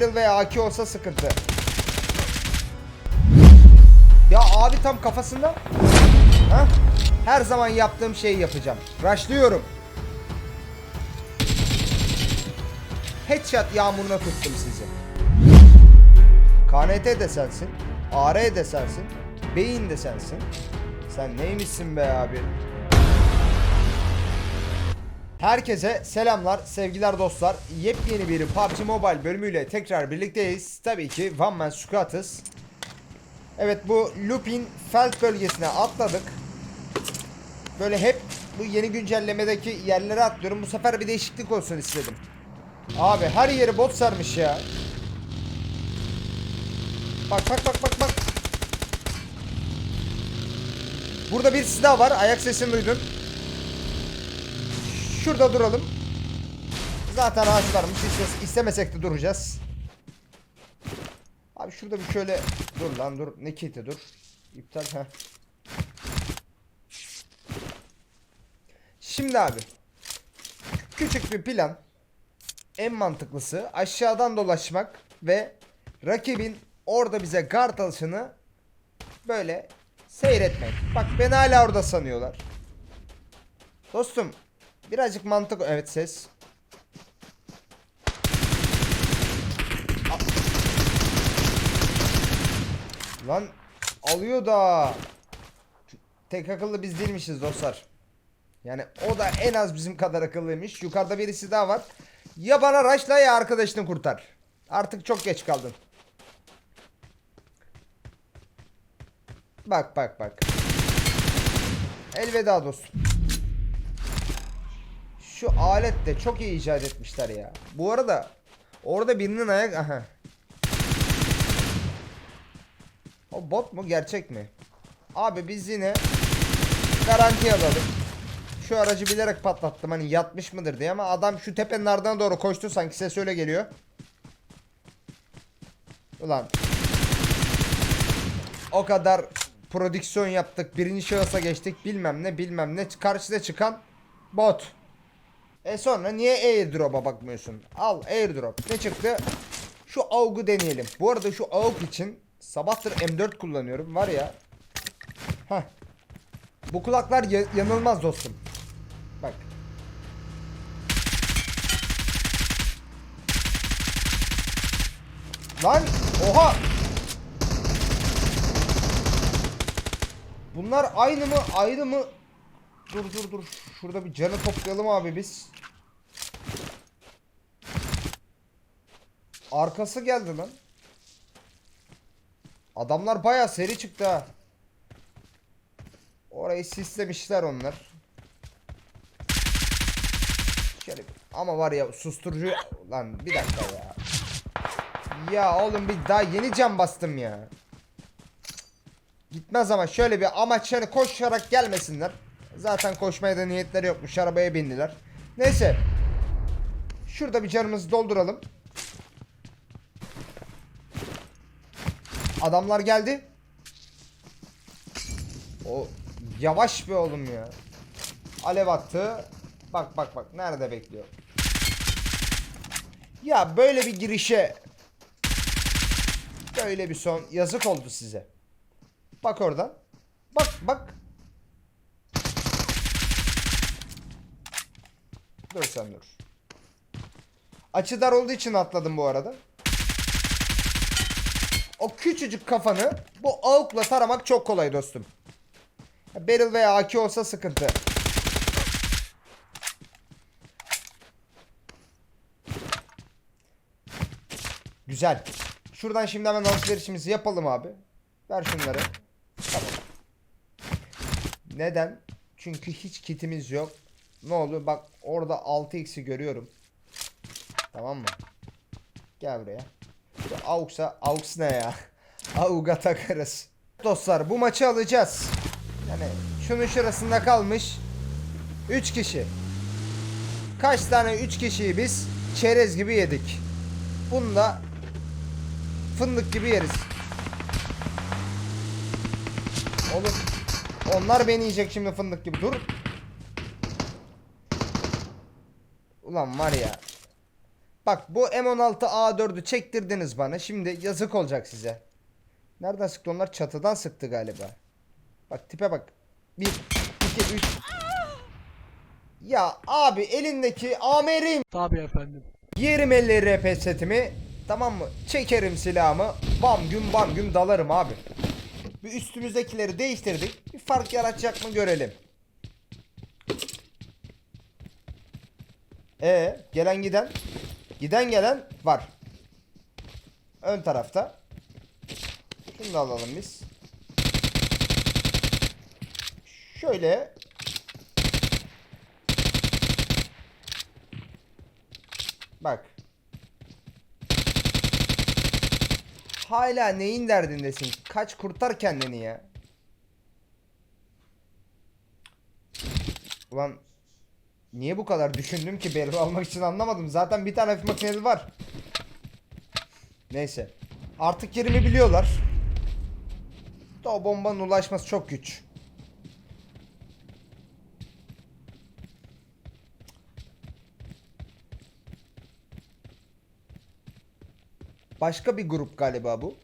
Barrel veya AK olsa sıkıntı. Ya abi tam kafasında. Ha? Her zaman yaptığım şeyi yapacağım. Rushlıyorum. Headshot yağmuruna tuttum sizi. KNT de sensin. AR de sensin. Beyin de sensin. Sen neymişsin be abi? Herkese selamlar, sevgiler dostlar. Yepyeni bir PUBG Mobile bölümüyle tekrar birlikteyiz. Tabii ki One Man Squad'ız. Evet bu Lupin Felt bölgesine atladık. Böyle hep bu yeni güncellemedeki yerlere atlıyorum. Bu sefer bir değişiklik olsun istedim. Abi her yeri bot sarmış ya. Bak bak bak bak bak. Burada bir silah var. Ayak sesini duydun. Şurada duralım. Zaten ağaçlarmış. İste- istemesek de duracağız. Abi şurada bir şöyle dur lan dur. Ne kiti dur. İptal ha. Şimdi abi. Küçük bir plan. En mantıklısı aşağıdan dolaşmak ve rakibin orada bize guard alışını böyle seyretmek. Bak beni hala orada sanıyorlar. Dostum birazcık mantık evet ses. Lan alıyor da tek akıllı biz değilmişiz dostlar. Yani o da en az bizim kadar akıllıymış. Yukarıda birisi daha var. Ya bana raşla ya arkadaşını kurtar. Artık çok geç kaldın. Bak bak bak. Elveda dostum. Şu alet de çok iyi icat etmişler ya. Bu arada orada birinin ayak aha. O bot mu gerçek mi? Abi biz yine garanti alalım. Şu aracı bilerek patlattım hani yatmış mıdır diye ama adam şu tepenin ardına doğru koştu sanki ses öyle geliyor. Ulan. O kadar prodüksiyon yaptık. Birinci şahısa geçtik. Bilmem ne bilmem ne. Karşıda çıkan bot. E sonra niye airdrop'a bakmıyorsun? Al airdrop. Ne çıktı? Şu AUG'u deneyelim. Bu arada şu AUG için sabahtır M4 kullanıyorum. Var ya. Heh. Bu kulaklar ya- yanılmaz dostum. Bak. Lan oha. Bunlar aynı mı? Ayrı mı? Dur dur dur. Şurada bir canı toplayalım abi biz. Arkası geldi lan. Adamlar baya seri çıktı ha. Orayı sislemişler onlar. Şöyle ama var ya susturucu lan bir dakika ya. Ya oğlum bir daha yeni cam bastım ya. Gitmez ama şöyle bir amaç koşarak gelmesinler. Zaten koşmaya da niyetleri yokmuş arabaya bindiler. Neyse. Şurada bir canımızı dolduralım. Adamlar geldi. O yavaş be oğlum ya. Alev attı. Bak bak bak nerede bekliyor. Ya böyle bir girişe böyle bir son yazık oldu size. Bak oradan. Bak bak. Dur sen dur. Açı dar olduğu için atladım bu arada. O küçücük kafanı bu avukla taramak çok kolay dostum. Barrel veya AK olsa sıkıntı. Güzel. Şuradan şimdi hemen alışverişimizi yapalım abi. Ver şunları. Tamam. Neden? Çünkü hiç kitimiz yok. Ne oluyor? Bak orada 6x'i görüyorum. Tamam mı? Gel buraya. Şu AUX'a AUX ne ya? AUG'a takarız. Dostlar bu maçı alacağız. Yani şunun şurasında kalmış 3 kişi. Kaç tane 3 kişiyi biz çerez gibi yedik. Bunu da fındık gibi yeriz. Oğlum onlar beni yiyecek şimdi fındık gibi. Dur. Ulan var ya. Bak bu M16A4'ü çektirdiniz bana. Şimdi yazık olacak size. Nereden sıktı onlar? Çatıdan sıktı galiba. Bak tipe bak. 1, 2, 3. Ya abi elindeki AMR'im. Tabii efendim. Yerim elleri RP setimi. Tamam mı? Çekerim silahımı. Bam güm bam güm dalarım abi. Bir üstümüzdekileri değiştirdik. Bir fark yaratacak mı görelim. E gelen giden. Giden gelen var. Ön tarafta. Şunu da alalım biz. Şöyle. Bak. Hala neyin derdindesin? Kaç kurtar kendini ya. Ulan niye bu kadar düşündüm ki belli almak için anlamadım. Zaten bir tane hafif makinesi var. Neyse. Artık yerimi biliyorlar. Da o bombanın ulaşması çok güç. Başka bir grup galiba bu.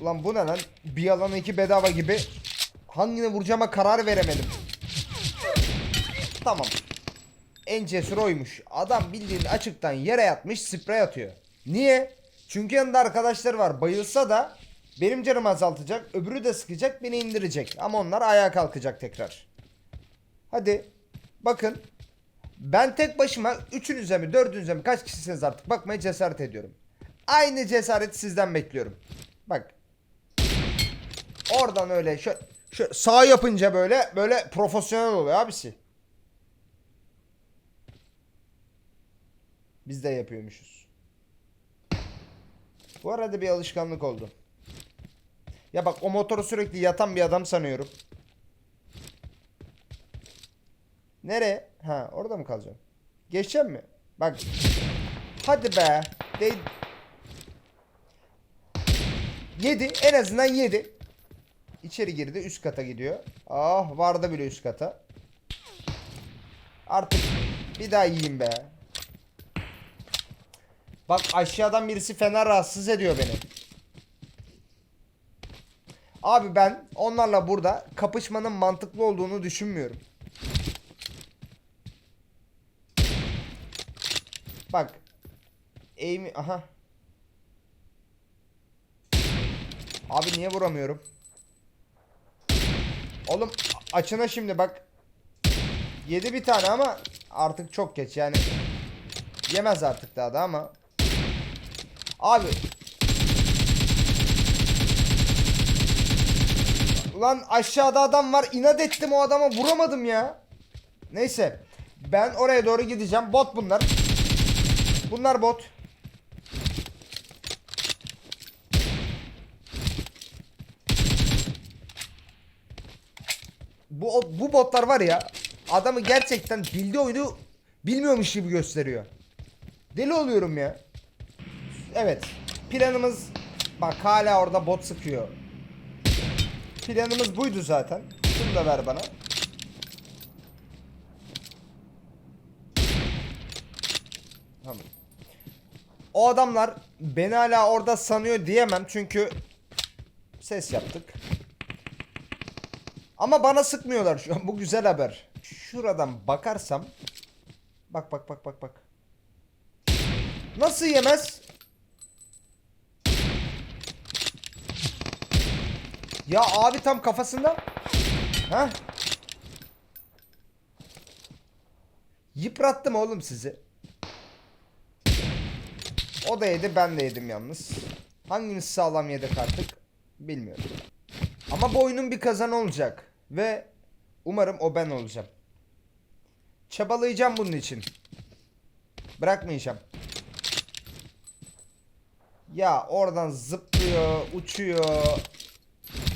Ulan bu ne lan? Bir alana iki bedava gibi. Hangine vuracağıma karar veremedim. Tamam. En cesur oymuş. Adam bildiğin açıktan yere yatmış sprey atıyor. Niye? Çünkü yanında arkadaşları var. Bayılsa da benim canımı azaltacak. Öbürü de sıkacak beni indirecek. Ama onlar ayağa kalkacak tekrar. Hadi. Bakın. Ben tek başıma üçünüze mi dördünüze mi kaç kişisiniz artık bakmaya cesaret ediyorum. Aynı cesareti sizden bekliyorum. Bak. Oradan öyle şu, şu sağ yapınca böyle böyle profesyonel oluyor abisi. Biz de yapıyormuşuz. Bu arada bir alışkanlık oldu. Ya bak o motoru sürekli yatan bir adam sanıyorum. Nereye? Ha orada mı kalacağım? Geçeceğim mi? Bak. Hadi be. De... Yedi. En azından yedi. İçeri girdi. Üst kata gidiyor. Ah vardı bile üst kata. Artık bir daha yiyeyim be. Bak aşağıdan birisi fena rahatsız ediyor beni. Abi ben onlarla burada kapışmanın mantıklı olduğunu düşünmüyorum. Bak. Aim aha. Abi niye vuramıyorum? Oğlum açına şimdi bak. Yedi bir tane ama artık çok geç yani. Yemez artık daha da ama. Abi. Ulan aşağıda adam var. inat ettim o adama vuramadım ya. Neyse. Ben oraya doğru gideceğim. Bot bunlar. Bunlar bot. Bu bu botlar var ya adamı gerçekten bildiği oyunu bilmiyormuş gibi gösteriyor. Deli oluyorum ya. Evet. Planımız bak hala orada bot sıkıyor. Planımız buydu zaten. Şunu da ver bana. Tamam. O adamlar beni hala orada sanıyor diyemem çünkü ses yaptık. Ama bana sıkmıyorlar şu an. Bu güzel haber. Şuradan bakarsam bak bak bak bak bak. Nasıl yemez? Ya abi tam kafasında. Ha? Yıprattım oğlum sizi. O da yedi ben de yedim yalnız. Hangimiz sağlam yedik artık bilmiyorum. Ama bu bir kazanı olacak. Ve umarım o ben olacağım. Çabalayacağım bunun için. Bırakmayacağım. Ya oradan zıplıyor, uçuyor.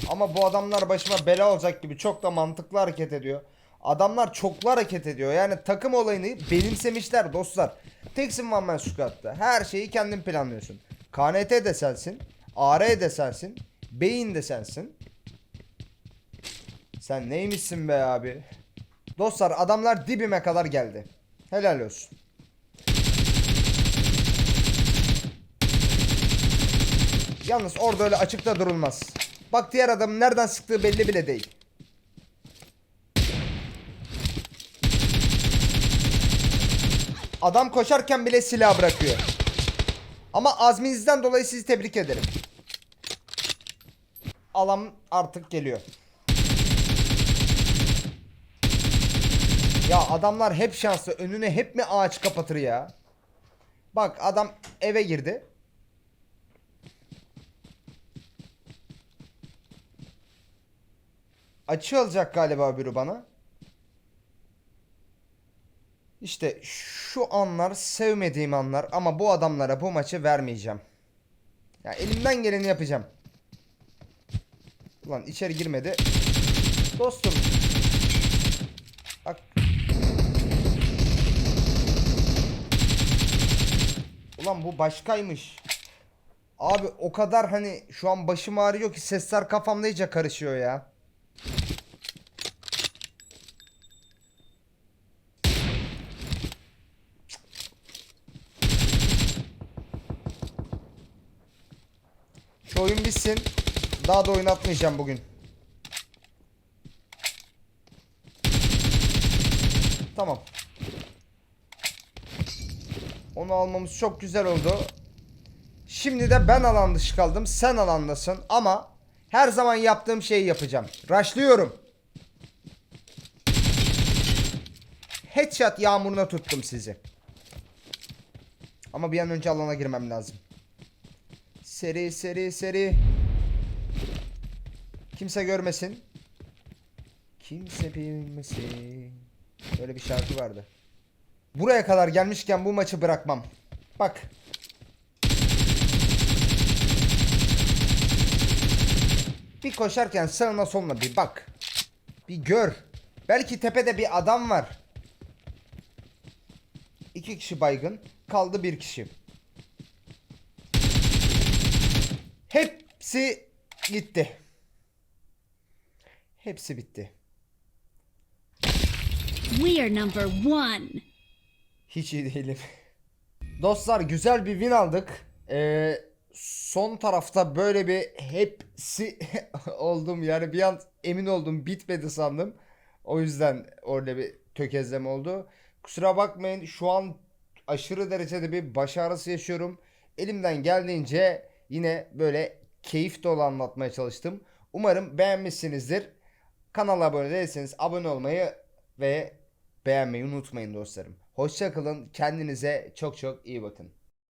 Ama bu adamlar başıma bela olacak gibi çok da mantıklı hareket ediyor. Adamlar çoklu hareket ediyor. Yani takım olayını benimsemişler dostlar. Teksin One Man Squad'da. Her şeyi kendin planlıyorsun. KNT de sensin. AR de sensin. Beyin de sensin. Sen neymişsin be abi? Dostlar adamlar dibime kadar geldi. Helal olsun. Yalnız orada öyle açıkta durulmaz. Bak diğer adamın nereden sıktığı belli bile değil. Adam koşarken bile silah bırakıyor. Ama azminizden dolayı sizi tebrik ederim. Alan artık geliyor. Ya adamlar hep şanslı. Önüne hep mi ağaç kapatır ya? Bak adam eve girdi. Açı alacak galiba biri bana. İşte şu anlar sevmediğim anlar ama bu adamlara bu maçı vermeyeceğim. Ya elimden geleni yapacağım. Ulan içeri girmedi. Dostum. Ulan bu başkaymış. Abi o kadar hani şu an başım ağrıyor ki sesler kafamda iyice karışıyor ya. Şu oyun bitsin. Daha da oynatmayacağım bugün. Tamam. Onu almamız çok güzel oldu. Şimdi de ben alan dışı kaldım. Sen alandasın ama her zaman yaptığım şeyi yapacağım. Rushlıyorum. Headshot yağmuruna tuttum sizi. Ama bir an önce alana girmem lazım. Seri seri seri. Kimse görmesin. Kimse bilmesin. Böyle bir şarkı vardı. Buraya kadar gelmişken bu maçı bırakmam. Bak. Bir koşarken sağına soluna bir bak. Bir gör. Belki tepede bir adam var. İki kişi baygın. Kaldı bir kişi. Hepsi gitti. Hepsi bitti. We are number one. Hiç iyi değilim. Dostlar güzel bir win aldık. Ee, son tarafta böyle bir hepsi oldum. Yani bir an emin oldum bitmedi sandım. O yüzden orada bir tökezleme oldu. Kusura bakmayın şu an aşırı derecede bir baş ağrısı yaşıyorum. Elimden geldiğince yine böyle keyif dolu anlatmaya çalıştım. Umarım beğenmişsinizdir. Kanala abone değilseniz abone olmayı ve beğenmeyi unutmayın dostlarım. Hoşçakalın. Kendinize çok çok iyi bakın.